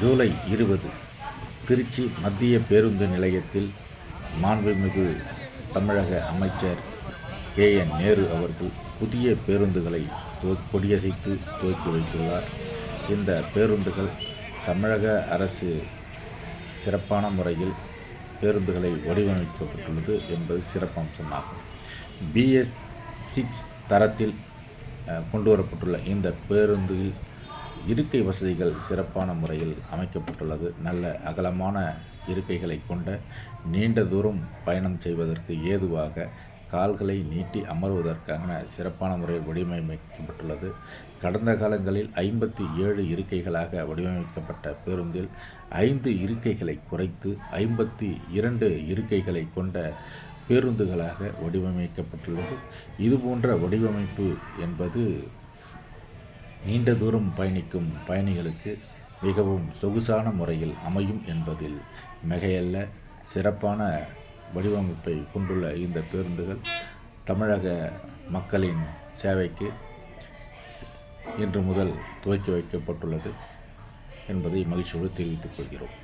ஜூலை இருபது திருச்சி மத்திய பேருந்து நிலையத்தில் மாண்புமிகு தமிழக அமைச்சர் கே. என். நேரு அவர்கள் புதிய பேருந்துகளை கொடியசைத்து துவக்கி வைத்துள்ளார். இந்த பேருந்துகள் தமிழக அரசு சிறப்பான முறையில் பேருந்துகளை வடிவமைக்கப்பட்டுள்ளது என்பது சிறப்பம்சமாகும். பிஎஸ் சிக்ஸ் தரத்தில் கொண்டு வரப்பட்டுள்ள இந்த பேருந்தில் இருக்கை வசதிகள் சிறப்பான முறையில் அமைக்கப்பட்டுள்ளது. நல்ல அகலமான இருக்கைகளை கொண்ட நீண்ட தூரம் பயணம் செய்வதற்கு ஏதுவாக கால்களை நீட்டி அமர்வதற்கான சிறப்பான முறையில் வடிவமைக்கப்பட்டுள்ளது. கடந்த காலங்களில் ஐம்பத்தி ஏழு இருக்கைகளாக வடிவமைக்கப்பட்ட பேருந்தில் ஐந்து இருக்கைகளை குறைத்து ஐம்பத்தி இரண்டு இருக்கைகளை கொண்ட பேருந்துகளாக வடிவமைக்கப்பட்டுள்ளது. இதுபோன்ற வடிவமைப்பு என்பது நீண்ட தூரம் பயணிக்கும் பயணிகளுக்கு மிகவும் சொகுசான முறையில் அமையும் என்பதில் மிகையல்ல சிறப்பான வடிவமைப்பை கொண்டுள்ள இந்த பேருந்துகள் தமிழக மக்களின் சேவைக்கு இன்று முதல் துவக்கி வைக்கப்பட்டுள்ளது என்பதை மகிழ்ச்சியோடு தெரிவித்துக் கொள்கிறோம்.